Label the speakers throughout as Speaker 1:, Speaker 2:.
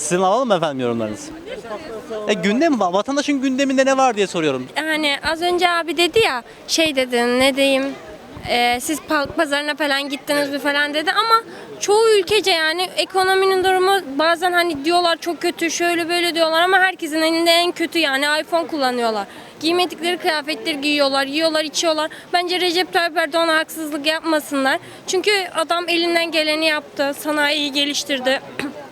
Speaker 1: Sizin alalım efendim yorumlarınızı? E gündem. Vatandaşın gündeminde ne var diye soruyorum.
Speaker 2: hani az önce abi dedi ya şey dedi ne diyeyim e, siz pazarına falan gittiniz mi falan dedi ama çoğu ülkece yani ekonominin durumu bazen hani diyorlar çok kötü şöyle böyle diyorlar ama herkesin elinde en kötü yani iPhone kullanıyorlar. Giymedikleri kıyafetleri giyiyorlar, yiyorlar, içiyorlar. Bence Recep Tayyip Erdoğan'a haksızlık yapmasınlar. Çünkü adam elinden geleni yaptı, sanayiyi geliştirdi.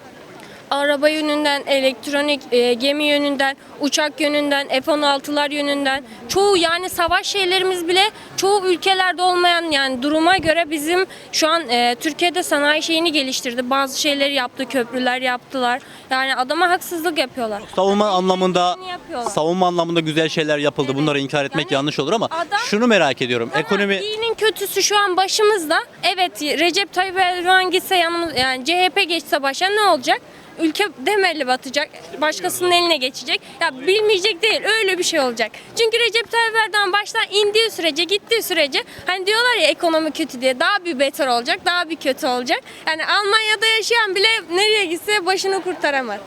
Speaker 2: araba yönünden, elektronik e, gemi yönünden, uçak yönünden, F-16'lar yönünden çoğu yani savaş şeylerimiz bile çoğu ülkelerde olmayan yani duruma göre bizim şu an e, Türkiye'de sanayi şeyini geliştirdi. Bazı şeyleri yaptı, köprüler yaptılar. Yani adama haksızlık yapıyorlar.
Speaker 1: Savunma anlamında
Speaker 2: istediğini yapıyorlar.
Speaker 1: savunma anlamında güzel şeyler yapıldı.
Speaker 2: Evet.
Speaker 1: Bunları inkar etmek
Speaker 2: Yani
Speaker 1: yanlış olur ama
Speaker 2: adam-
Speaker 1: şunu merak ediyorum.
Speaker 2: Tamam,
Speaker 1: Ekonomi
Speaker 2: iyinin kötüsü şu an başımızda. Evet Recep Tayyip Erdoğan gitse yanımız yani CHP geçse başa ne olacak? Ülke demelli batacak. Başkasının eline geçecek. Ya bilmeyecek değil. Öyle bir şey olacak. Çünkü Recep Tayyip Erdoğan baştan indiği sürece, gittiği sürece hani diyorlar ya ekonomi kötü diye daha bir beter olacak, daha bir kötü olacak. Yani Almanya'da yaşayan bile nereye gitse başını kurtaramaz.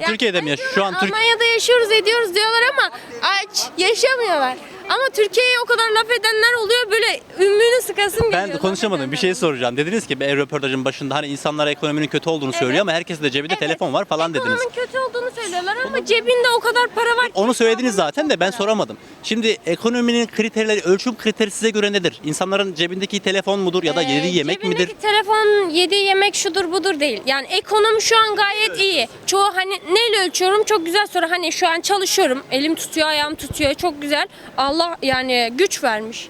Speaker 2: Ya
Speaker 1: Türkiye'de mi yaşıyor? Şu an Türk-
Speaker 2: Almanya'da yaşıyoruz ediyoruz diyorlar ama aç yaşamıyorlar. Ama Türkiye'ye o kadar laf edenler oluyor böyle ümrünü sıkasın geliyor.
Speaker 1: ben konuşamadım. Bir şey soracağım. Dediniz ki bir röportajın başında hani insanlar ekonominin kötü olduğunu söylüyor ama herkesin de cebinde
Speaker 2: Evet.
Speaker 1: telefon var falan dediniz.
Speaker 2: Ekonominin kötü olduğunu söylüyorlar ama cebinde o kadar para var.
Speaker 1: Onu söylediniz zaten de ben soramadım. Şimdi ekonominin kriterleri, ölçüm kriteri size göre nedir? İnsanların cebindeki telefon mudur ya da
Speaker 2: Ee,
Speaker 1: yediği yemek
Speaker 2: cebindeki
Speaker 1: midir?
Speaker 2: telefon yediği yemek şudur budur değil. Yani ekonomi şu an gayet iyi. Çoğu hani neyle ölçüyorum çok güzel soru. Hani şu an çalışıyorum. Elim tutuyor ayağım tutuyor çok güzel. Allah yani güç vermiş.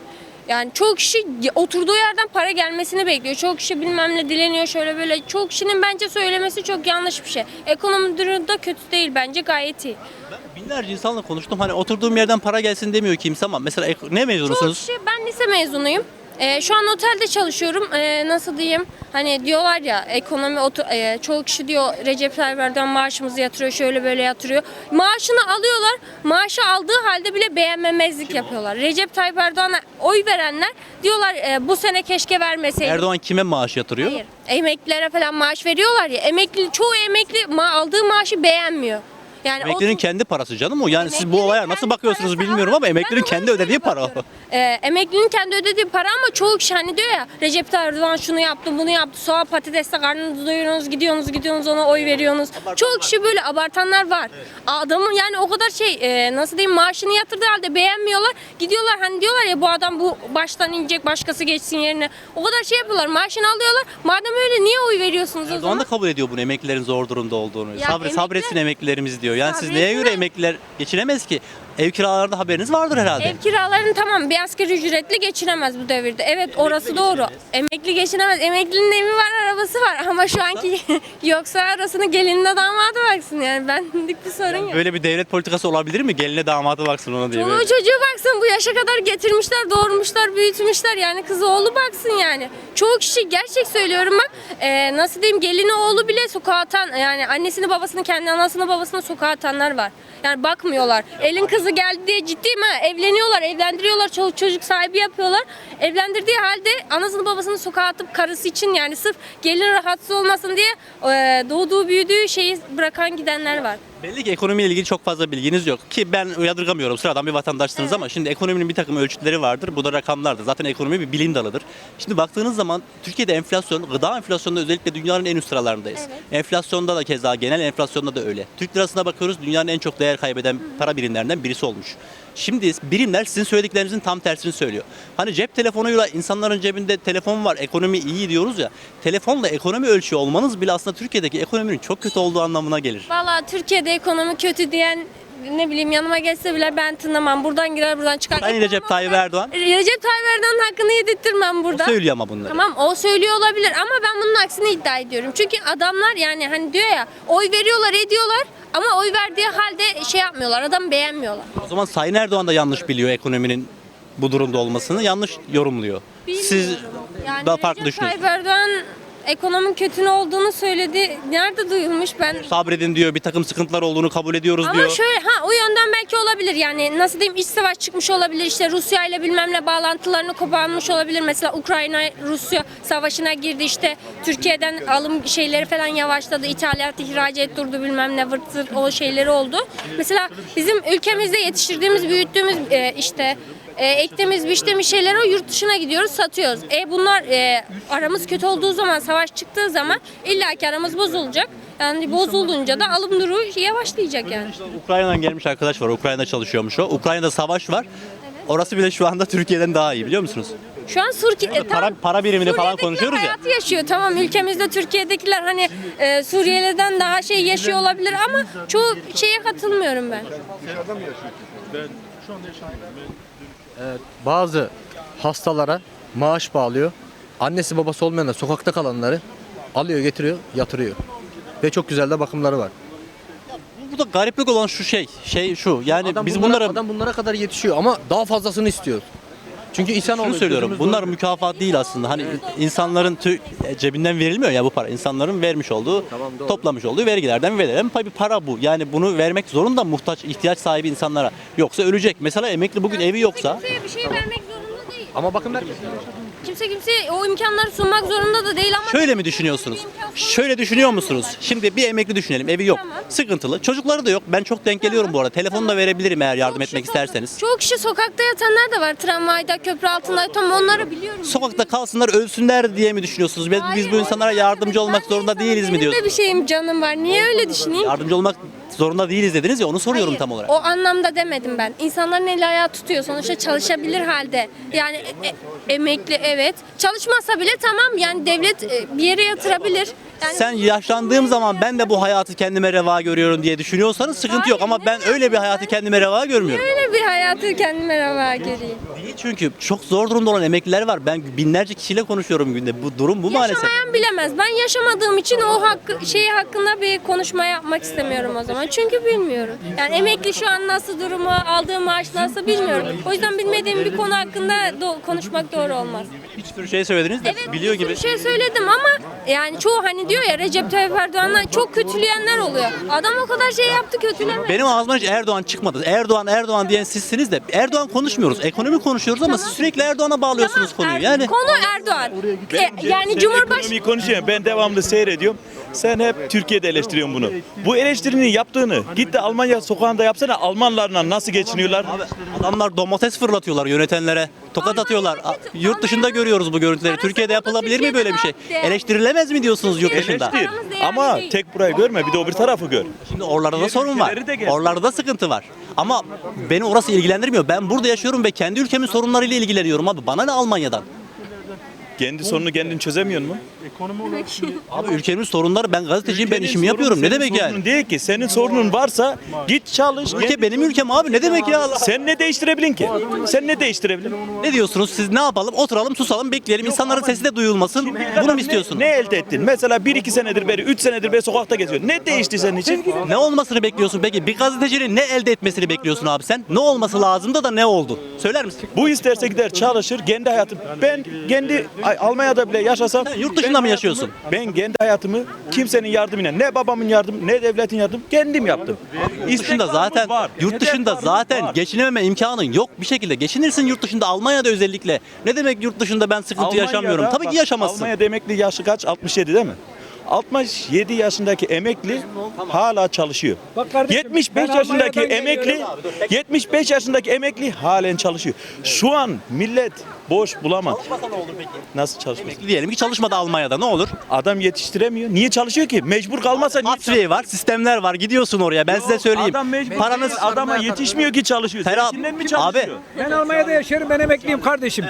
Speaker 2: Yani çoğu kişi oturduğu yerden para gelmesini bekliyor. Çoğu kişi bilmem ne dileniyor şöyle böyle. Çoğu kişinin bence söylemesi çok yanlış bir şey. Ekonomi durumu da kötü değil bence gayet iyi.
Speaker 1: Ben binlerce insanla konuştum. Hani oturduğum yerden para gelsin demiyor kimse ama mesela ne
Speaker 2: Çoğu
Speaker 1: mezunusunuz?
Speaker 2: kişi ben lise mezunuyum. Ee, şu an otelde çalışıyorum. Ee, nasıl diyeyim? Hani diyorlar ya ekonomi e, çoğu kişi diyor Recep Tayyip Erdoğan maaşımızı yatırıyor şöyle böyle yatırıyor. Maaşını alıyorlar. Maaşı aldığı halde bile beğenmemezlik yapıyorlar. Recep Tayyip Erdoğan'a oy verenler diyorlar e, bu sene keşke vermeseydik.
Speaker 1: Erdoğan kime maaş yatırıyor?
Speaker 2: Hayır. Emeklilere falan maaş veriyorlar ya. Emekli çoğu emekli ma- aldığı maaşı beğenmiyor. Yani
Speaker 1: Emeklinin
Speaker 2: o-
Speaker 1: kendi parası canım o. Yani siz bu
Speaker 2: Emeklinin
Speaker 1: olaya nasıl
Speaker 2: kendi
Speaker 1: bakıyorsunuz
Speaker 2: parası
Speaker 1: bilmiyorum ama
Speaker 2: ben
Speaker 1: emeklinin
Speaker 2: ona
Speaker 1: kendi
Speaker 2: şöyle
Speaker 1: ödediği para o.
Speaker 2: bakıyorum. Ee, emeklinin kendi ödediği para ama çoğu kişi hani diyor ya Recep Tayyip Erdoğan şunu yaptı bunu yaptı soğan patatesle karnınızı doyuruyorsunuz gidiyorsunuz gidiyorsunuz ona oy veriyorsunuz. çoğu kişi böyle abartanlar var. Adamın yani o kadar şey e, nasıl diyeyim maaşını yatırdığı halde beğenmiyorlar. Gidiyorlar hani diyorlar ya bu adam bu baştan inecek başkası geçsin yerine. O kadar şey yapıyorlar maaşını alıyorlar. Madem öyle niye oy veriyorsunuz o
Speaker 1: Erdoğan
Speaker 2: zaman?
Speaker 1: da kabul ediyor bunu emeklilerin zor durumda olduğunu.
Speaker 2: Ya
Speaker 1: Sabır,
Speaker 2: emekli-
Speaker 1: sabretsin emeklilerimiz diyor. Yani siz neye göre emekliler geçinemez ki? Ev kiralarında haberiniz vardır herhalde.
Speaker 2: Ev kiralarını tamam bir asgari ücretli geçinemez bu devirde. Evet orası doğru. Emekli geçinemez. Emeklinin evi var arabası var ama şu anki yoksa arasını gelinine damadı baksın yani benlik bir sorun yok.
Speaker 1: Böyle bir devlet politikası olabilir mi? Geline damadı baksın ona diye.
Speaker 2: Çoluğu
Speaker 1: böyle.
Speaker 2: çocuğu baksın bu yaşa kadar getirmişler, doğurmuşlar, büyütmüşler yani kızı oğlu baksın yani. Çoğu kişi gerçek söylüyorum bak e, nasıl diyeyim gelini oğlu bile sokağa atan yani annesini babasını kendi anasını babasını sokağa atanlar var. Yani bakmıyorlar. Elin kızı geldi diye ciddiyim ha evleniyorlar, evlendiriyorlar, çoluk çocuk sahibi yapıyorlar. Evlendirdiği halde anasını babasını sokağa atıp karısı için yani sırf gelin rahatsız olmasın diye e, doğduğu büyüdüğü şeyi bırakan gidenler var.
Speaker 1: Belli ki ekonomiyle ilgili çok fazla bilginiz yok. Ki ben yadırgamıyorum sıradan bir vatandaşsınız ama şimdi ekonominin bir takım ölçütleri vardır. Bu da rakamlardır. Zaten ekonomi bir bilim dalıdır. Şimdi baktığınız zaman Türkiye'de enflasyon, gıda enflasyonunda özellikle dünyanın en üst sıralarındayız.
Speaker 2: Evet.
Speaker 1: Enflasyonda da keza genel enflasyonda da öyle. Türk lirasına bakıyoruz dünyanın en çok değer kaybeden para birimlerinden birisi olmuş. Şimdi birimler sizin söylediklerinizin tam tersini söylüyor. Hani cep telefonuyla insanların cebinde telefon var, ekonomi iyi diyoruz ya. Telefonla ekonomi ölçüyor olmanız bile aslında Türkiye'deki ekonominin çok kötü olduğu anlamına gelir.
Speaker 2: Valla Türkiye'de ekonomi kötü diyen ne bileyim yanıma geçse bile ben tınlamam. Buradan girer buradan çıkar.
Speaker 1: Sayın Recep Tayyip Erdoğan.
Speaker 2: Recep Tayyip Erdoğan'ın hakkını yedirttirmem
Speaker 1: O
Speaker 2: burada.
Speaker 1: söylüyor ama bunları.
Speaker 2: Tamam o söylüyor olabilir ama ben bunun aksini iddia ediyorum. Çünkü adamlar yani hani diyor ya oy veriyorlar ediyorlar ama oy verdiği halde şey yapmıyorlar adam beğenmiyorlar.
Speaker 1: O zaman Sayın Erdoğan da yanlış biliyor ekonominin bu durumda olmasını. Yanlış yorumluyor. Siz daha farklı
Speaker 2: Recep
Speaker 1: düşünüyorsunuz.
Speaker 2: Tayyip Erdoğan ekonominin kötü olduğunu söyledi. Nerede duyulmuş ben
Speaker 1: Sabredin diyor. Bir takım sıkıntılar olduğunu kabul ediyoruz
Speaker 2: Ama
Speaker 1: diyor.
Speaker 2: şöyle ha o yönden belki olabilir yani nasıl diyeyim iç savaş çıkmış olabilir işte Rusya ile bilmem ne bağlantılarını koparmış olabilir mesela Ukrayna Rusya savaşına girdi işte Türkiye'den alım şeyleri falan yavaşladı ithalat ihracat durdu bilmem ne vırt zırt o şeyleri oldu. Mesela bizim ülkemizde yetiştirdiğimiz büyüttüğümüz e, işte e, ektiğimiz biçtiğimiz şeyleri o yurt dışına gidiyoruz satıyoruz. E bunlar e, aramız kötü olduğu zaman savaş çıktığı zaman illaki aramız bozulacak. Yani bozulunca da alım duru yavaşlayacak yani.
Speaker 1: Ukrayna'dan gelmiş arkadaş var. Ukrayna'da çalışıyormuş o. Ukrayna'da savaş var. Orası bile şu anda Türkiye'den daha iyi biliyor musunuz?
Speaker 2: Şu an Surki, e,
Speaker 1: para- para birimini falan
Speaker 2: Suriye'dekiler
Speaker 1: konuşuyoruz ya.
Speaker 2: hayatı yaşıyor. Tamam ülkemizde Türkiye'dekiler hani e, Suriyeli'den daha şey yaşıyor olabilir ama çoğu şeye katılmıyorum ben.
Speaker 3: Bazı hastalara maaş bağlıyor. Annesi babası olmayan da sokakta kalanları alıyor getiriyor yatırıyor. Ve çok güzel de bakımları var.
Speaker 1: Burada gariplik olan şu şey. Şey şu. Yani
Speaker 3: Adam
Speaker 1: biz
Speaker 3: bunlara,
Speaker 1: bunlara
Speaker 3: adam bunlara kadar yetişiyor ama daha fazlasını istiyor. Çünkü insan
Speaker 1: şunu söylüyorum. Bunlar mükafat değil aslında. Hani insanların tü- cebinden verilmiyor ya bu para. İnsanların vermiş olduğu,
Speaker 3: Tamam, doğru.
Speaker 1: toplamış olduğu vergilerden verilen bir para bu. Yani bunu vermek zorunda muhtaç, ihtiyaç sahibi insanlara. Yoksa ölecek. Mesela emekli bugün evi yoksa
Speaker 2: Kimseye bir şey vermek zorunda değil.
Speaker 3: ama bakın herkes.
Speaker 2: Kimse kimseye o imkanları sunmak zorunda da değil ama
Speaker 1: Şöyle mi düşünüyorsunuz? Şöyle düşünüyor musunuz? Şimdi bir emekli düşünelim. Evi yok.
Speaker 2: Tamam.
Speaker 1: Sıkıntılı. Çocukları da yok. Ben çok denk geliyorum bu arada. Telefonu da verebilirim eğer yardım etmek isterseniz.
Speaker 2: Çoğu kişi sokakta yatanlar da var. Tramvayda, köprü altında. Tamam onları biliyorum.
Speaker 1: Sokakta kalsınlar, ölsünler diye mi düşünüyorsunuz? Biz, biz bu insanlara yardımcı olmak zorunda değiliz mi
Speaker 2: Benim de
Speaker 1: diyorsunuz?
Speaker 2: bir şeyim canım var. Niye öyle düşüneyim?
Speaker 1: Yardımcı olmak zorunda değiliz dediniz ya onu soruyorum
Speaker 2: Hayır,
Speaker 1: tam olarak.
Speaker 2: O anlamda demedim ben. İnsanların eli ayağı tutuyor. Sonuçta çalışabilir halde. Yani e- e- emekli evet. Çalışmasa bile tamam yani devlet e, bir yere yatırabilir. Yani
Speaker 1: Sen yaşlandığım zaman ben de bu hayatı kendime reva görüyorum diye düşünüyorsanız sıkıntı yok ama ben öyle bir hayatı kendime reva görmüyorum.
Speaker 2: öyle bir hayatı kendime reva göreyim.
Speaker 1: Değil çünkü çok zor durumda olan emekliler var. Ben binlerce kişiyle konuşuyorum günde. Bu durum bu maalesef.
Speaker 2: Yaşamayan bilemez. Ben yaşamadığım için o hakkı, şeyi hakkında bir konuşma yapmak istemiyorum o zaman. Çünkü bilmiyorum. Yani emekli şu an nasıl durumu, aldığı maaş nasıl bilmiyorum. O yüzden bilmediğim bir konu hakkında do- konuşmak doğru olmaz.
Speaker 1: Bir sürü şey söylediniz de
Speaker 2: Evet
Speaker 1: biliyor
Speaker 2: bir sürü
Speaker 1: gibi.
Speaker 2: şey söyledim ama yani çoğu hani diyor ya Recep Tayyip Erdoğan'la çok kötüleyenler oluyor. Adam o kadar şey yaptı kötülemedi.
Speaker 1: Benim ağzımdan hiç Erdoğan çıkmadı. Erdoğan Erdoğan diyen sizsiniz de Erdoğan konuşmuyoruz. Ekonomi konuşuyoruz ama siz sürekli Erdoğan'a bağlıyorsunuz
Speaker 2: Tamam,
Speaker 1: konuyu. Yani
Speaker 2: Konu Erdoğan. E, yani Cumhurbaşkanı
Speaker 4: ekonomiyi konuşuyorsun. Ben devamlı seyrediyorum. Sen hep Türkiye'de eleştiriyorsun bunu. Bu eleştirinin yaptığını git de Almanya sokağında yapsana Almanlarla nasıl geçiniyorlar?
Speaker 1: adamlar domates fırlatıyorlar yönetenlere. Tokat atıyorlar. A-. Yurt dışında görüyoruz bu görüntüleri. Türkiye'de yapılabilir mi böyle bir şey? Eleştirilemez mi diyorsunuz yurt dışında?
Speaker 4: Eleştir. Ama tek burayı görme bir de o bir tarafı gör.
Speaker 1: Şimdi oralarda da sorun var.
Speaker 4: ülkeleri de gel.
Speaker 1: Oralarda da sıkıntı var. Ama beni orası ilgilendirmiyor. Ben burada yaşıyorum ve kendi ülkemin sorunlarıyla ilgileniyorum abi. Bana ne Almanya'dan?
Speaker 4: Kendi sorununu kendin çözemiyor mu?
Speaker 1: Abi ülkemin sorunları ben gazeteciyim ben işimi
Speaker 4: sorunu
Speaker 1: yapıyorum. Ne demek yani?
Speaker 4: sorunun Değil ki. Senin sorunun varsa git çalış.
Speaker 1: Ülke benim ülkem abi. Ne demek ya? Allah-
Speaker 4: Sen ne değiştirebilin ki? Sen ne değiştirebilin?
Speaker 1: Ne diyorsunuz? Siz ne yapalım? Oturalım, susalım, bekleyelim. İnsanların sesi de duyulmasın. Bunu mu
Speaker 4: Ne-
Speaker 1: istiyorsunuz?
Speaker 4: Ne, elde ettin? Mesela 1-2 senedir beri, 3 senedir beri sokakta geziyorsun. Ne değişti senin için?
Speaker 1: Ne olmasını bekliyorsun peki? Bir gazetecinin ne elde etmesini bekliyorsun abi sen? Ne olması lazımdı da ne oldu? Söyler misin?
Speaker 4: Bu isterse gider çalışır kendi hayatım. Ben kendi Ay, Almanya'da bile yaşasam
Speaker 1: Sen yurt dışında mı yaşıyorsun?
Speaker 4: Ben kendi hayatımı kimsenin yardımıyla ne babamın yardımı ne devletin yardımı kendim yaptım.
Speaker 1: Yurt dışında zaten yurt dışında zaten
Speaker 4: geç
Speaker 1: geçinememe imkanın yok bir şekilde. Geçinirsin yurt dışında Almanya'da özellikle. Ne demek yurt dışında ben sıkıntı yaşamıyorum? Tabii ki yaşamazsın.
Speaker 4: Almanya'da emekli yaşı kaç? 67 değil mi? 67 yaşındaki emekli hala çalışıyor.
Speaker 5: Bak kardeşim,
Speaker 4: 75
Speaker 5: ben
Speaker 4: yaşındaki
Speaker 5: Almanya'dan
Speaker 4: emekli
Speaker 5: geliyorum.
Speaker 4: 75 yaşındaki emekli halen çalışıyor. Şu an millet boş bulamaz. Nasıl çalışmasın?
Speaker 1: Diyelim ki çalışmadı Almanya'da ne olur?
Speaker 4: Adam yetiştiremiyor. Niye çalışıyor ki? Mecbur kalmasa niye
Speaker 1: Atfiye var, sistemler var. Gidiyorsun oraya. Ben size söyleyeyim.
Speaker 4: Adam mecbur.
Speaker 1: Paranız
Speaker 4: adama yetişmiyor ki çalışıyor.
Speaker 1: Ferah-
Speaker 4: Zeytinden mi
Speaker 1: Abi,
Speaker 4: çalışıyor?
Speaker 5: Ben Almanya'da yaşıyorum, ben emekliyim kardeşim.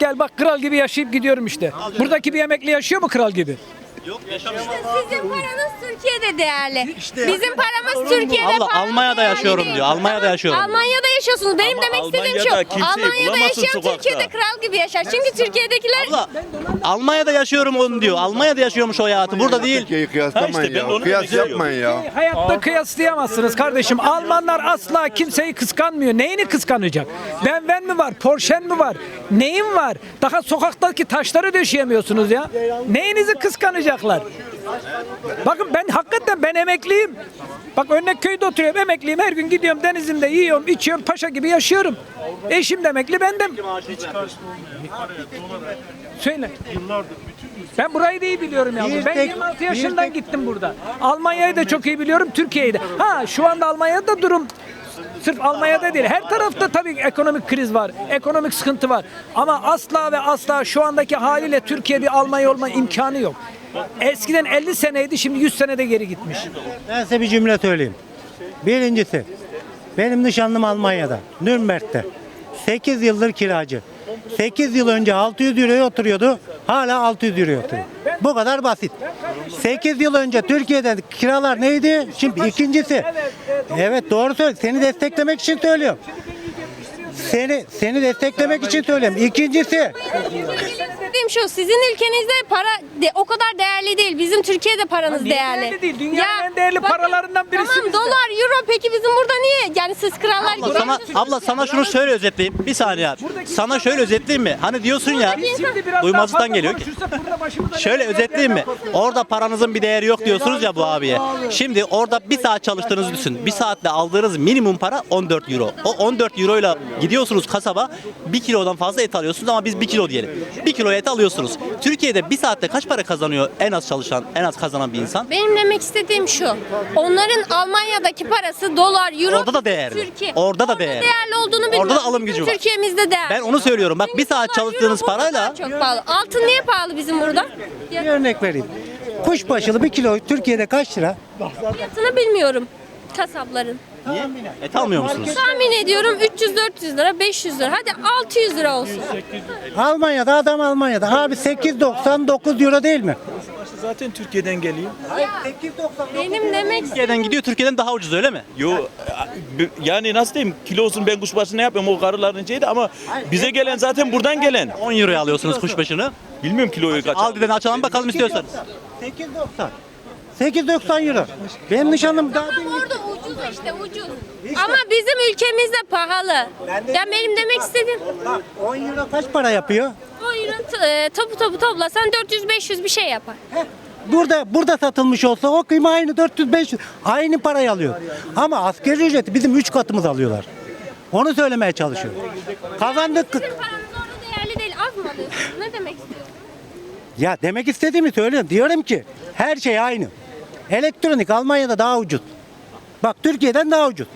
Speaker 5: Gel bak kral gibi yaşayıp gidiyorum işte. Buradaki bir emekli yaşıyor mu kral gibi?
Speaker 2: Sizin paranız Türkiye'de değerli. Bizim paramız Türkiye'de
Speaker 1: Abla,
Speaker 2: pahalı
Speaker 1: Almanya'da
Speaker 2: değerli
Speaker 1: yaşıyorum
Speaker 2: değil.
Speaker 1: diyor, Almanya'da yaşıyorum.
Speaker 2: Almanya'da yaşıyorsunuz. Benim
Speaker 4: Ama
Speaker 2: demek istediğim şu.
Speaker 4: Almanya'da kimseyi
Speaker 2: Almanya'da
Speaker 4: bulamazsın
Speaker 2: yaşayan
Speaker 4: sokakta.
Speaker 2: Türkiye'de kral gibi yaşar. Çünkü Türkiye'dekiler
Speaker 1: Abla Almanya'da yaşıyorum onu diyor. Almanya'da yaşıyormuş o hayatı. Burada değil.
Speaker 5: Türkiye'yi
Speaker 4: Ha
Speaker 5: kıyaslamayın
Speaker 4: işte ben de
Speaker 5: ya.
Speaker 4: onu
Speaker 5: Kıyas yapmayın ya.
Speaker 6: Hayatta kıyaslayamazsınız kardeşim. Almanlar asla kimseyi kıskanmıyor. Neyini kıskanacak? Ben mi var? Porsche'n mi var? Neyin var? Daha sokaktaki taşları döşeyemiyorsunuz ya. Neyinizi kıskanacaklar? Bakın ben hakikaten ben emekliyim. Bak örnek köyde oturuyorum emekliyim. Her gün gidiyorum denizimde yiyorum, içiyorum, paşa gibi yaşıyorum. Eşim de emekli, ben de. Söyle. Ben burayı da iyi biliyorum yavrum. Ben 26 yaşından gittim burada. Almanya'yı da çok iyi biliyorum, Türkiye'yi de. Ha şu anda Almanya'da durum sırf Almanya'da değil. Her tarafta tabii ekonomik kriz var. Ekonomik sıkıntı var. Ama asla ve asla şu andaki haliyle Türkiye bir Almanya olma imkanı yok. Eskiden 50 seneydi şimdi 100 senede geri gitmiş.
Speaker 7: Ben size bir cümle söyleyeyim. Birincisi, benim nişanlım Almanya'da, Nürnberg'de. 8 yıldır kiracı. 8 yıl önce 600 euroya oturuyordu, hala 600 euroya oturuyor. Bu kadar basit. 8 yıl önce Türkiye'de kiralar neydi? Şimdi ikincisi. Evet doğru söylüyorsun. Seni desteklemek için söylüyorum. Seni seni desteklemek için söylüyorum. İkincisi,
Speaker 2: Dediğim şu sizin ülkenizde para de, o kadar değerli değil. Bizim Türkiye'de paranız
Speaker 6: niye
Speaker 2: değerli.
Speaker 6: değerli değil? Dünyanın en değerli paralarından birisi
Speaker 2: Tamam
Speaker 6: bizde.
Speaker 2: dolar, euro peki bizim burada niye? Yani siz krallar gibi.
Speaker 1: Abla sana, abla sana şunu şöyle özetleyeyim. Bir saniye abi. Sana şöyle özetleyeyim mi? Hani diyorsun ya.
Speaker 6: Şimdi biraz
Speaker 1: Duymazlıktan
Speaker 6: daha fazla
Speaker 1: geliyor ki.
Speaker 6: konuşursak burada başımıza
Speaker 1: Şöyle
Speaker 6: neler
Speaker 1: özetleyeyim mi?
Speaker 6: korkuyorum.
Speaker 1: Orada paranızın bir değeri yok diyorsunuz ya bu abiye. Şimdi orada bir saat çalıştığınızı düşün. Bir saatte aldığınız minimum para 14 euro. O 14 euroyla gidiyorsunuz kasaba 1 kilodan fazla et alıyorsunuz ama biz 1 kilo diyelim. 1 kilo et alıyorsunuz. Türkiye'de bir saatte kaç para kazanıyor en az çalışan, en az kazanan bir insan?
Speaker 2: Benim demek istediğim şu. Onların Almanya'daki parası dolar, euro.
Speaker 1: Orada da değerli.
Speaker 2: Türkiye.
Speaker 1: Orada da değerli.
Speaker 2: değerli olduğunu bilmiyorum.
Speaker 1: Orada da alım gücü var.
Speaker 2: Türkiye'mizde değerli.
Speaker 1: Ben onu söylüyorum. Bak bir saat çalıştığınız
Speaker 2: euro burada
Speaker 1: parayla
Speaker 2: daha çok pahalı. Altın niye pahalı bizim burada?
Speaker 7: bir örnek vereyim. Kuşbaşılı bir kilo Türkiye'de kaç lira?
Speaker 2: Fiyatını bilmiyorum kasapların.
Speaker 1: Et almıyor musunuz?
Speaker 2: Tahmin ediyorum 300-400 lira, 500 lira. Hadi 600 lira olsun.
Speaker 7: Almanya'da adam Almanya'da. Abi 8.99 euro değil mi?
Speaker 4: Zaten Türkiye'den geliyor.
Speaker 2: Benim demek
Speaker 1: Türkiye'den gidiyor, Türkiye'den daha ucuz öyle mi?
Speaker 4: Yo yani nasıl diyeyim kilosunu ben kuşbaşı ne yapıyorum o karıların şeydi ama bize gelen zaten buradan gelen.
Speaker 1: 10 euroya alıyorsunuz kuşbaşını.
Speaker 4: Bilmiyorum kiloyu kaç.
Speaker 1: Aldi'den açalım bakalım istiyorsanız.
Speaker 7: 8.90. 8.90 euro. Benim nişanlım daha
Speaker 2: orada ucuz işte ucuz. Ama bizim ülkemizde pahalı. Ya benim demek istediğim
Speaker 7: Bak 10 euro kaç para yapıyor?
Speaker 2: o ürün e, topu topu toplasan 400-500 bir şey yapar.
Speaker 7: Burada burada satılmış olsa o kıyma aynı 400 500 aynı parayı alıyor. Ama asgari ücreti bizim 3 katımız alıyorlar. Onu söylemeye çalışıyorum. Kazandık.
Speaker 2: Bizim paramız orada değerli değil. Az mı alıyorsunuz? Ne demek istiyorsun?
Speaker 7: Ya demek istediğimi söylüyorum. Diyorum ki her şey aynı. Elektronik Almanya'da daha ucuz. Bak Türkiye'den daha ucuz.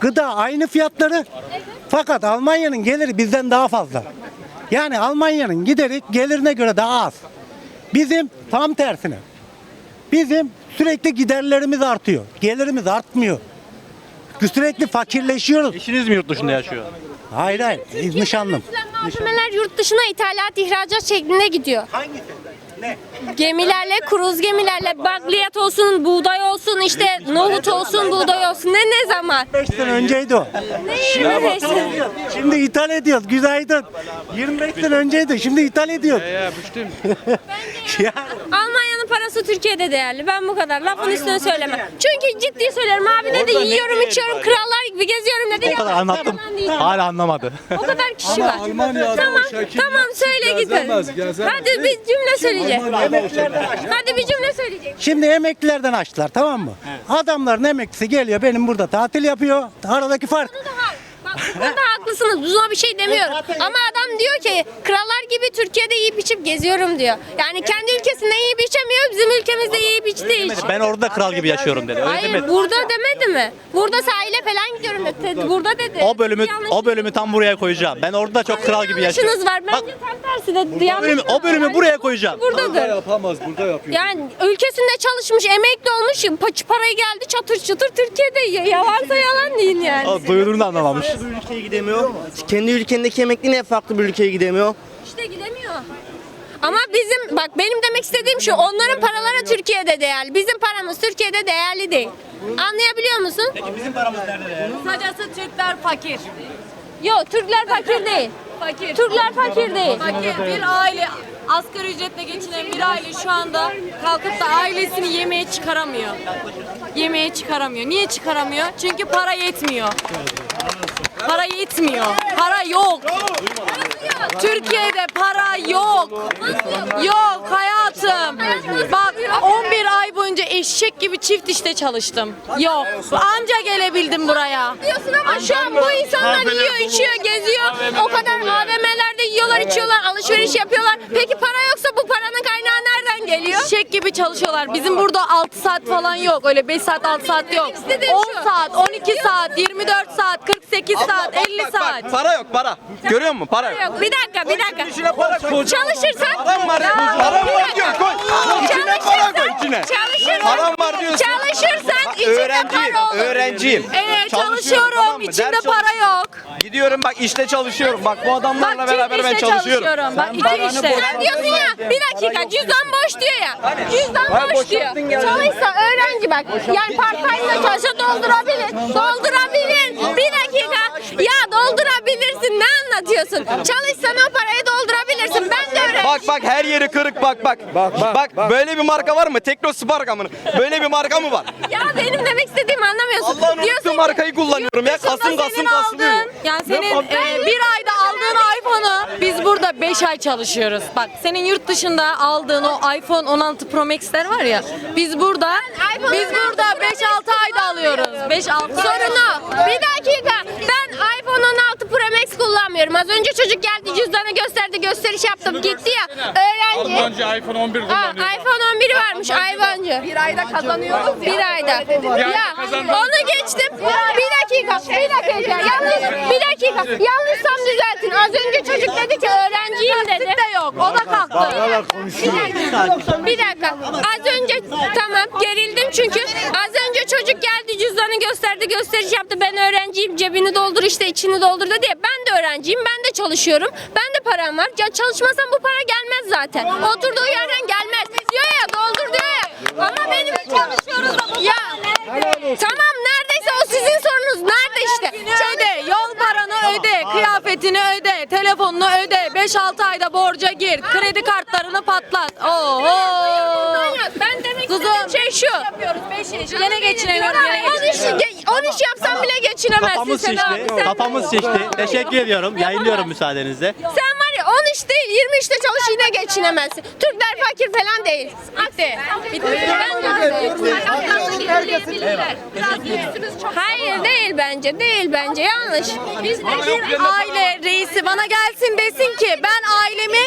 Speaker 7: Gıda aynı fiyatları. Fakat Almanya'nın geliri bizden daha fazla. Yani Almanya'nın gideri gelirine göre daha az. Bizim tam tersine. Bizim sürekli giderlerimiz artıyor. Gelirimiz artmıyor. Sürekli fakirleşiyoruz.
Speaker 1: Eşiniz mi yurt dışında yaşıyor?
Speaker 7: Hayır hayır. Nişanlım.
Speaker 2: Üretilen malzemeler yurt dışına ithalat, ihracat şeklinde gidiyor.
Speaker 7: Hangisi? Ne?
Speaker 2: Gemilerle, kruz gemilerle bakliyat olsun, buğday olsun, işte nohut olsun, buğday olsun. Ne ne zaman?
Speaker 7: 5 sene önceydi o.
Speaker 2: Ne yürüyorsun?
Speaker 7: Şimdi ithal ediyoruz. Günaydın. 25 sene önceydi. Şimdi ithal ediyoruz. ya,
Speaker 2: Almanya'nın parası Türkiye'de değerli. Ben bu kadar. Lafın üstüne söylemem. Çünkü ciddi söylerim. Abi ne de
Speaker 4: Orada ne
Speaker 2: yiyorum, içiyorum, krallar gibi geziyorum dedi.
Speaker 1: O kadar
Speaker 2: Ya,
Speaker 1: anlattım.
Speaker 2: falan değil.
Speaker 1: Hala anlamadı.
Speaker 2: O kadar kişi var. tamam, tamam söyle git. Hadi bir cümle söyleyecek. Hadi bir cümle söyleyecek.
Speaker 7: şimdi emeklilerden açtılar tamam mı? Adamların emeklisi geliyor benim burada tatil yapıyor. Aradaki fark.
Speaker 2: Bak bu konuda haklısınız. Buna bir şey demiyorum. Ama adam diyor ki krallar gibi Türkiye'de yiyip içip geziyorum diyor. Yani kendi ülkesinde yiyip içemiyor. Bizim ülkemizde yiyip içtiği için.
Speaker 1: Ben orada kral gibi yaşıyorum dedi. Öyle
Speaker 2: Hayır
Speaker 1: demedi.
Speaker 2: burada demedi mi? Burada sahile falan gidiyorum dedi. Burada dedi.
Speaker 1: O bölümü
Speaker 2: Yanlış-
Speaker 1: o bölümü tam buraya koyacağım. Ben orada çok kral gibi yaşıyorum.
Speaker 2: Yanlışınız var.
Speaker 1: Bak
Speaker 2: Bence tam tersi de.
Speaker 1: o bölümü, o bölümü buraya koyacağım.
Speaker 2: Buradadır.
Speaker 5: Yapamaz burada yapıyor.
Speaker 2: Yani ülkesinde çalışmış, emekli olmuş, pa- parayı geldi çatır çatır Türkiye'de. Yalansa yalan deyin yani.
Speaker 1: O duyduğunu anlamamış.
Speaker 8: ülkeye gidemiyor. Kendi ülkendeki emekli niye farklı bir ülkeye gidemiyor?
Speaker 2: İşte gidemiyor. Ama bizim bak benim demek istediğim şu onların paraları Türkiye'de değerli. Bizim paramız Türkiye'de değerli değil. Anlayabiliyor musun?
Speaker 1: Peki bizim paramız nerede değerli?
Speaker 5: Kısacası Türkler fakir.
Speaker 2: Yok Türkler fakir değil.
Speaker 5: Fakir.
Speaker 2: Türkler fakir değil.
Speaker 5: Fakir bir aile asgari ücretle geçinen bir aile şu anda kalkıp da ailesini yemeğe çıkaramıyor. Yemeğe çıkaramıyor. Niye çıkaramıyor? Çünkü para yetmiyor. Para yetmiyor. Para yok. Türkiye'de para yok. Yok hayatım. Bak 11 ay boyunca eşek gibi çift işte çalıştım. Yok. Anca gelebildim buraya.
Speaker 2: Diyorsun ama şu an bu insanlar yiyor, içiyor, geziyor. O kadar AVM'lerde yiyorlar, içiyorlar, alışveriş yapıyorlar. Peki para yoksa bu paranın kaynağı nereden geliyor?
Speaker 5: Eşek gibi çalışıyorlar. Bizim burada 6 saat falan yok. Öyle 5 saat 6 saat yok.
Speaker 2: istediğim
Speaker 5: 10
Speaker 2: şu.
Speaker 5: saat, 12 saat, 24 saat, 48 saat, 50 saat.
Speaker 8: Para yok para. Görüyor musun? Para yok.
Speaker 2: Bir dakika, bir dakika. Çalışırsan...
Speaker 8: Param var.
Speaker 2: Ya,
Speaker 8: Param
Speaker 2: bir
Speaker 8: var
Speaker 2: dakika.
Speaker 8: diyor. Koy. İçine para koy içine.
Speaker 2: Çalışırsan,
Speaker 8: Param var diyorsun.
Speaker 2: Çalışırsan içinde
Speaker 8: öğrenciyim.
Speaker 2: para olur.
Speaker 8: Öğrenciyim.
Speaker 5: Evet
Speaker 8: Çalışıyorum,
Speaker 5: çalışıyorum.
Speaker 8: tamam mı?
Speaker 5: İçinde
Speaker 8: Ders
Speaker 5: para yok.
Speaker 8: Gidiyorum bak işte çalışıyorum. Bak bu adamlarla
Speaker 5: Bak
Speaker 8: beraber ben çalışıyorum.
Speaker 5: Bak iki işte.
Speaker 2: Sen diyorsun ya bir dakika cüzdan boş diyor ya. Cüzdan
Speaker 8: Hayır,
Speaker 2: boş diyor. Çalışsa öğrenci bak. Yani part time'da çalışsa doldurabilir. Doldurabilir. Bir dakika. Ya doldurabilirsin. Ne anlatıyorsun? Çalışsan o parayı doldurabilirsin. Ben de öğrenci.
Speaker 8: Bak bak her yeri kırık bak bak. Bak bak, böyle bir marka var mı? Tekno Spark amına. Böyle bir marka mı var?
Speaker 2: Ya benim demek istediğimi anlamıyorsun.
Speaker 8: Allah'ın
Speaker 2: Diyorsun
Speaker 8: unuttuğu markayı kullanıyorum ya. Kasım kasım
Speaker 5: aldığın, yani senin e, bir ayda burada 5 ay çalışıyoruz. Bak senin yurt dışında aldığın o iPhone 16 Pro Max'ler var ya. Biz burada biz
Speaker 2: 16
Speaker 5: burada
Speaker 2: Pro
Speaker 5: 5-6 ayda alıyoruz. 5-6
Speaker 2: Sorun o. Bir dakika. Ben iPhone 16 Pro Max kullanmıyorum. Az önce çocuk geldi cüzdanı gösterdi gösteriş yaptım gitti ya. Öğrenci.
Speaker 9: Önce iPhone 11
Speaker 2: Aa,
Speaker 9: kullanıyordu.
Speaker 2: iPhone 11 varmış Ayvancı. Bir ayda kazanıyoruz Bir ayda. Ya onu geçtim. Bir dakika. Bir dakika. Yanlış. Bir dakika. Yanlışsam düzeltin. Az önce çocuk dedi ki öğrenciyim dedi.
Speaker 5: de yok. O da kalktı.
Speaker 2: Bir dakika. Bir dakika. Az önce tamam gerildim çünkü az önce çocuk geldi cüzdanı gösterdi gösteriş yaptı. Ben öğrenciyim cebini doldur işte içini doldur dedi ya. Ben de öğrenciyim ben de çalışıyorum. Ben de param var. Ya çalışmasam bu para gelmez zaten. Oturduğu yerden gelmez. Diyor ya doldur diyor ya. Ama benim çalışıyoruz da Ya tamam neredeyse o sizin sorunuz. Nerede işte?
Speaker 5: öde, yol paranı öde, kıyafetini öde, telefonunu öde, 5-6 ayda borca gir, kredi kartlarını patlat. Oho!
Speaker 2: Ben demek
Speaker 5: Kuzum.
Speaker 2: istediğim şey şu.
Speaker 5: Yapıyoruz 5 iş. Gene geçinemiyoruz, gene
Speaker 2: 10 iş,
Speaker 5: geçinemiyoruz.
Speaker 2: 10 iş yapsam bile geçinemezsin
Speaker 1: Kafamız
Speaker 2: abi.
Speaker 1: şişti.
Speaker 2: Sen-
Speaker 1: Kafamız şişti. Teşekkür ediyorum. Yayınlıyorum müsaadenizle.
Speaker 2: Sen var 10 iş değil 20 işte çalış yine geçinemezsin. Türkler fakir falan değil. Bitti. Hayır değil bence. Değil bence. Yanlış. Biz
Speaker 5: Bir aile reisi bana gelsin desin ki ben ailemi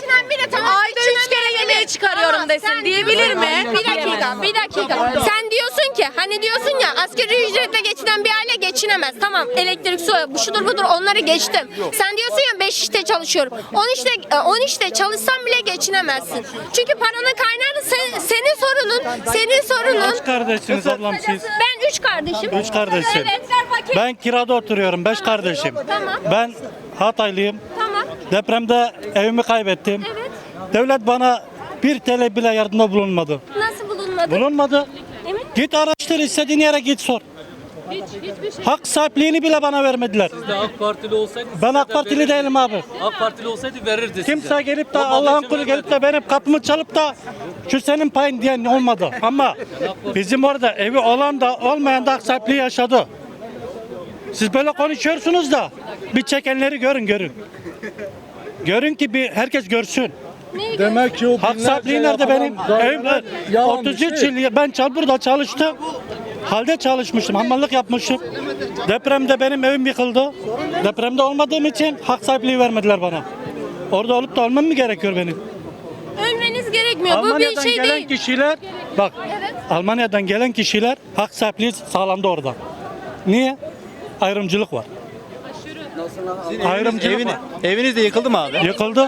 Speaker 5: ayda 3 kere yemeğe çıkarıyorum desin diyebilir mi?
Speaker 2: Bir dakika, bir dakika. Sen diyorsun ki, hani diyorsun ya asgari ücretle geçinen bir aile geçinemez. Tamam, elektrik, su, bu şudur budur onları geçtim. Sen diyorsun ya 5 işte çalışıyorum. 10 işte 10 işte çalışsan bile geçinemezsin. Çünkü paranın kaynağı sen, senin sorunun, senin sorunun.
Speaker 9: Kaç kardeşsiniz ablam siz?
Speaker 2: Ben 3 kardeşim.
Speaker 9: Üç kardeşsin.
Speaker 2: Evet.
Speaker 9: Ben kirada oturuyorum. Beş kardeşim.
Speaker 2: Tamam.
Speaker 9: Ben Hataylıyım.
Speaker 2: Tamam.
Speaker 9: Depremde evimi kaybettim.
Speaker 2: Evet.
Speaker 9: Devlet bana bir TL bile yardımda bulunmadı.
Speaker 2: Nasıl bulunmadı?
Speaker 9: Bulunmadı.
Speaker 2: Emin?
Speaker 9: Git araştır istediğin yere git sor. Hak sahipliğini bile bana vermediler.
Speaker 10: AK Partili olsaydı
Speaker 9: Ben AK Partili değilim abi.
Speaker 10: AK Partili olsaydı verirdi size.
Speaker 9: Kimse gelip de
Speaker 10: Olmadığı
Speaker 9: Allah'ın
Speaker 10: için
Speaker 9: kulu gelip de benim kapımı çalıp da şu senin payın diyen olmadı. Ama bizim orada evi olan da olmayan da hak sahipliği yaşadı. Siz böyle konuşuyorsunuz da bir çekenleri görün görün. Görün ki bir herkes görsün.
Speaker 3: Demek ki o
Speaker 9: Hak sahipliği nerede benim? Evim, 33 yıl ben çal burada çalıştım. Halde çalışmıştım, hamallık yapmışım. Depremde benim evim yıkıldı. Depremde olmadığım için hak sahipliği vermediler bana. Orada olup da olmam mı gerekiyor benim?
Speaker 2: Ölmeniz gerekmiyor. Bu bir
Speaker 9: Almanya'dan
Speaker 2: şey
Speaker 9: gelen
Speaker 2: değil.
Speaker 9: kişiler, bak Almanya'dan gelen kişiler hak sahipliği sağlandı orada. Niye? Ayrımcılık var. Ayrımcılık
Speaker 1: Evini,
Speaker 9: var.
Speaker 1: eviniz de yıkıldı mı abi?
Speaker 9: Yıkıldı.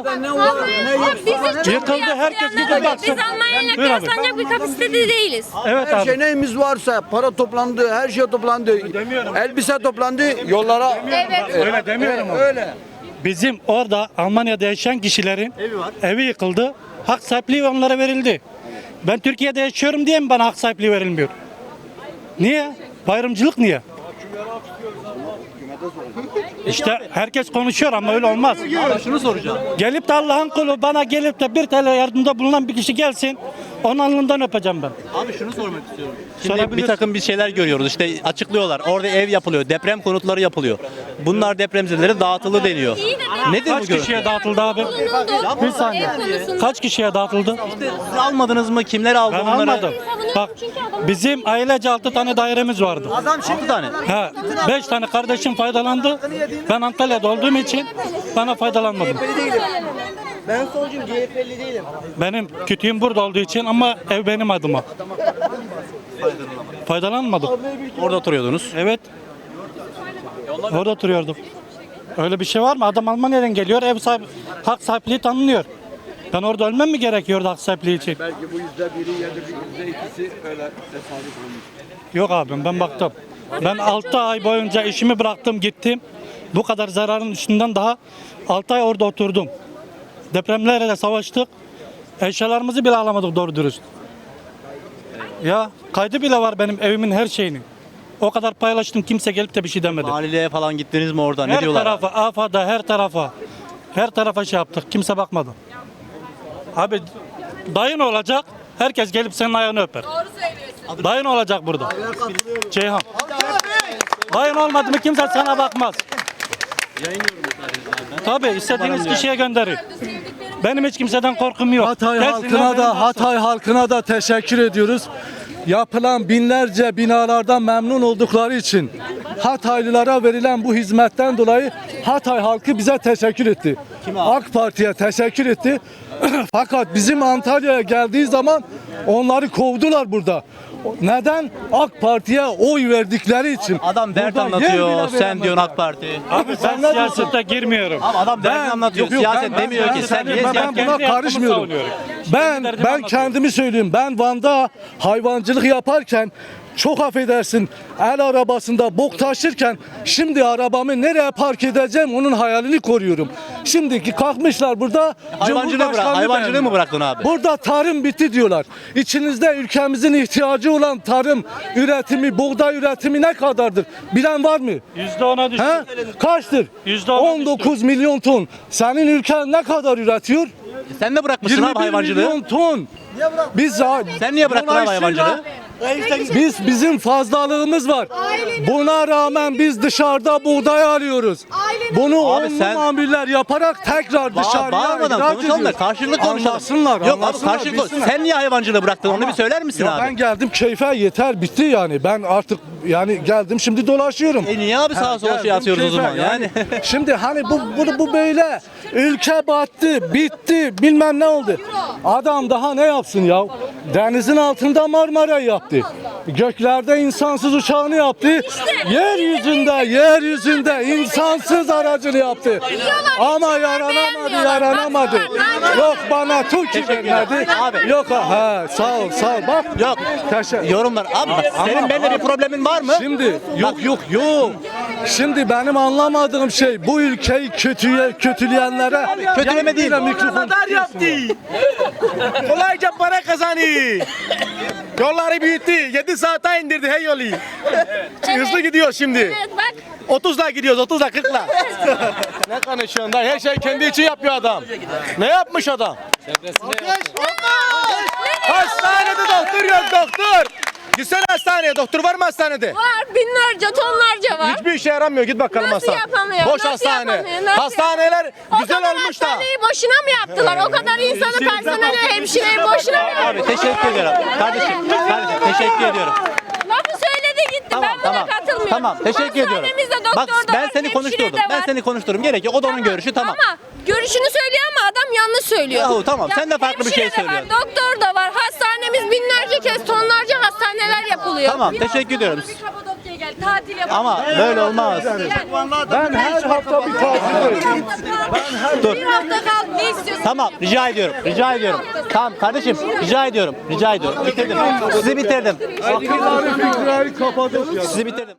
Speaker 9: Yıkıldı, herkes gidip baksın.
Speaker 2: Biz Almanya'yla
Speaker 9: Buyur abi.
Speaker 2: kıyaslanacak bir kapasitede değiliz.
Speaker 9: Evet
Speaker 11: Her
Speaker 9: abi.
Speaker 11: şey neyimiz varsa para toplandı, her şey toplandı.
Speaker 9: Demiyorum.
Speaker 11: Elbise toplandı, yollara
Speaker 2: Evet.
Speaker 9: Öyle demiyorum. ama.
Speaker 11: öyle.
Speaker 9: Bizim orada Almanya'da yaşayan kişilerin evi, yıkıldı. Hak sahipliği onlara verildi. Ben Türkiye'de yaşıyorum diye mi bana hak sahipliği verilmiyor? Niye? Bayramcılık niye? İşte herkes konuşuyor ama öyle olmaz.
Speaker 1: Şunu soracağım.
Speaker 9: Gelip de Allah'ın kulu bana gelip de bir TL yardımda bulunan bir kişi gelsin. Onun alnından öpeceğim ben.
Speaker 1: Abi şunu sormak istiyorum. Şimdi bir takım bir şeyler görüyoruz. İşte açıklıyorlar. Orada ev yapılıyor. Deprem konutları yapılıyor. Bunlar depremzedelere dağıtılı deniyor. Nedir bu
Speaker 9: Kaç
Speaker 1: görüntü?
Speaker 9: kişiye dağıtıldı abi? Bir saniye. Kaç kişiye dağıtıldı?
Speaker 1: Siz almadınız mı? Kimler aldı
Speaker 9: Ben
Speaker 1: bunları?
Speaker 9: almadım. Bak bizim ailece 6 tane dairemiz vardı.
Speaker 1: 6 tane.
Speaker 9: Ha, 5 tane kardeşim faydalandı. Ben Antalya'da olduğum için bana faydalanmadım.
Speaker 7: Ben solcuyum CHP'li değilim.
Speaker 9: Benim kütüğüm burada olduğu için ama ev benim adıma. Faydalanmadım.
Speaker 1: Orada oturuyordunuz.
Speaker 9: Evet. Orada oturuyordum. Öyle bir şey var mı? Adam Almanya'dan geliyor, ev sahibi, hak sahipliği tanınıyor. Ben orada ölmem mi gerekiyordu hak sahipliği için?
Speaker 11: Belki bu yüzde biri ya da yüzde ikisi öyle tesadüf olmuş.
Speaker 9: Yok abim ben baktım. Ben 6 ay boyunca işimi bıraktım gittim. Bu kadar zararın üstünden daha 6 ay orada oturdum. Depremlerle de savaştık. Eşyalarımızı bile alamadık doğru dürüst. Ya kaydı bile var benim evimin her şeyini. O kadar paylaştım kimse gelip de bir şey demedi.
Speaker 1: Valiliğe falan gittiniz mi orada? Ne
Speaker 9: her
Speaker 1: diyorlar?
Speaker 9: tarafa, AFA'da her tarafa. Her tarafa şey yaptık. Kimse bakmadı. Abi dayın olacak. Herkes gelip senin ayağını öper.
Speaker 5: Doğru söylüyorsun.
Speaker 9: Dayın olacak burada. Ceyhan. Dayın olmadı mı kimse sana bakmaz. Tabii istediğiniz kişiye gönderin. Benim hiç kimseden korkum yok.
Speaker 12: Hatay
Speaker 9: Gelsinler
Speaker 12: halkına da Hatay halkına da teşekkür ediyoruz. Yapılan binlerce binalardan memnun oldukları için Hataylılara verilen bu hizmetten dolayı Hatay halkı bize teşekkür etti. AK Parti'ye teşekkür etti. Fakat bizim Antalya'ya geldiği zaman onları kovdular burada. Neden? AK Parti'ye oy verdikleri için.
Speaker 1: Adam dert
Speaker 12: Burada yer
Speaker 1: anlatıyor. Sen diyorsun AK Parti.
Speaker 9: Abi ben siyasete girmiyorum.
Speaker 1: Abi adam dert anlatıyor.
Speaker 12: yok, yok,
Speaker 1: Siyaset
Speaker 12: ben-
Speaker 1: demiyor
Speaker 12: ben-
Speaker 1: ki. Sen
Speaker 12: ben-
Speaker 1: niye
Speaker 12: ben,
Speaker 1: siyaset
Speaker 12: buna
Speaker 9: Kendi
Speaker 12: karışmıyorum.
Speaker 9: savunuyorum.
Speaker 12: Ben
Speaker 9: derdimi
Speaker 12: ben
Speaker 9: anlatıyorum.
Speaker 12: kendimi söyleyeyim. Ben Van'da hayvancılık yaparken çok affedersin el arabasında bok taşırken şimdi arabamı nereye park edeceğim onun hayalini koruyorum. Şimdiki kalkmışlar burada
Speaker 1: Hayvancılığı bırak.
Speaker 12: Cumhurbaşkanlığı
Speaker 1: Hayvancılığı
Speaker 12: beğenmiyor.
Speaker 1: mı bıraktın abi?
Speaker 12: Burada tarım bitti diyorlar. İçinizde ülkemizin ihtiyacı olan tarım üretimi, buğday üretimi ne kadardır? Bilen var mı?
Speaker 9: Yüzde ona düştü.
Speaker 12: He? Kaçtır?
Speaker 9: Yüzde ona
Speaker 12: 19 milyon ton. Senin ülken ne kadar üretiyor?
Speaker 1: Sen de bırakmışsın
Speaker 12: 21
Speaker 1: abi hayvancılığı.
Speaker 12: milyon ton. Biz
Speaker 1: Sen niye bıraktın abi
Speaker 12: Dolayısıyla
Speaker 1: hayvancılığı?
Speaker 12: Biz bizim fazlalığımız var. Buna rağmen biz dışarıda buğday alıyoruz. Bunu
Speaker 1: Abi
Speaker 12: on
Speaker 1: sen-
Speaker 12: mamuller yaparak tekrar
Speaker 1: Ba-
Speaker 12: dışarıya
Speaker 1: bağırmadan
Speaker 12: ihraç
Speaker 1: konuşalım da
Speaker 12: ediyoruz.
Speaker 1: karşılıklı konuşalım.
Speaker 12: Anlasınlar,
Speaker 1: Yok abi
Speaker 12: anlasınlar,
Speaker 1: karşılıklı
Speaker 12: bilsinler.
Speaker 1: Sen niye hayvancılığı bıraktın? Onu bir söyler misin
Speaker 12: Ya
Speaker 1: abi?
Speaker 12: ben geldim keyfe yeter bitti yani. Ben artık yani geldim şimdi dolaşıyorum.
Speaker 1: E niye abi sağa sola şey
Speaker 12: geldim
Speaker 1: atıyoruz o
Speaker 12: keyfe.
Speaker 1: zaman yani?
Speaker 12: şimdi hani bu, bu bu böyle ülke battı, bitti, bilmem ne oldu. Adam daha ne yapsın ya? Denizin altında Marmara'yı yaptı. Göklerde insansız uçağını yaptı. Yeryüzünde, yeryüzünde insansız aracını yaptı. Ama yaranamadı, yaranamadı. Yok bana TUKİ vermedi. Yok ha sağ ol, sağ ol. Bak
Speaker 1: Yok.
Speaker 12: Teşekkür.
Speaker 1: Yorumlar. Abi bak, senin benimle bir problemin var mı?
Speaker 12: Şimdi yok yok yok. Şimdi benim anlamadığım şey bu ülkeyi kötüye kötüleyenlere
Speaker 1: Kötüleme değil.
Speaker 12: Mikrofon
Speaker 11: yaptı. Kolayca para kazanıyor. Yolları büyüttü. 7 saate indirdi her yolu. Hızlı gidiyor şimdi.
Speaker 2: Evet bak
Speaker 11: 30'la gidiyoruz 30'la 40'la. ne konuşuyorsun da her şey kendi için yapıyor adam. Ne yapmış adam? Hastanede doktor yok doktor. Gitsene hastaneye doktor var mı hastanede?
Speaker 2: var binlerce tonlarca var.
Speaker 11: Hiçbir işe yaramıyor git bakalım
Speaker 2: Nasıl
Speaker 11: hastane.
Speaker 2: yapamıyor?
Speaker 11: Boş
Speaker 2: Nasıl
Speaker 11: hastane.
Speaker 2: yapamıyor? Nasıl
Speaker 11: Hastaneler
Speaker 2: O
Speaker 11: güzel
Speaker 2: kadar
Speaker 11: olmuş da.
Speaker 2: hastaneyi boşuna mı yaptılar? O kadar insanı personeli, hemşireyi boşuna mı
Speaker 1: Abi
Speaker 2: yaptılar?
Speaker 1: teşekkür ediyorum. Kardeşim, kardeşim teşekkür ediyorum.
Speaker 2: Lafı söyledi gitti.
Speaker 1: Tamam
Speaker 2: ben buna
Speaker 1: tamam.
Speaker 2: katılmıyorum.
Speaker 1: Tamam teşekkür ediyorum.
Speaker 2: Hastanemizde doktor
Speaker 1: Bak
Speaker 2: da
Speaker 1: ben
Speaker 2: var,
Speaker 1: seni
Speaker 2: hemşire
Speaker 1: konuşturdum. Ben
Speaker 2: var.
Speaker 1: seni konuştururum. Gerek yok. O da onun görüşü tamam.
Speaker 2: Ama görüşünü söylüyor ama adam yanlış söylüyor.
Speaker 1: Yahu tamam, sen de farklı bir şey
Speaker 2: hemşire de var,
Speaker 1: söylüyorsun.
Speaker 2: doktor da var. Hastanemiz binlerce kez tonlarca hastaneler yapılıyor.
Speaker 1: Tamam teşekkür ediyorum.
Speaker 5: Bir Kapadokya'ya gel tatil yapalım.
Speaker 1: Ama böyle olmaz.
Speaker 12: ben her hafta bir tatil
Speaker 1: Dur.
Speaker 5: Bir hafta kal ne istiyorsun?
Speaker 1: Tamam rica ediyorum. Rica ediyorum. Tamam kardeşim rica ediyorum. Rica ediyorum. Bitirdim. Sizi bitirdim.
Speaker 12: Akılları fikirleri kapatıp
Speaker 1: Sizi bitirdim.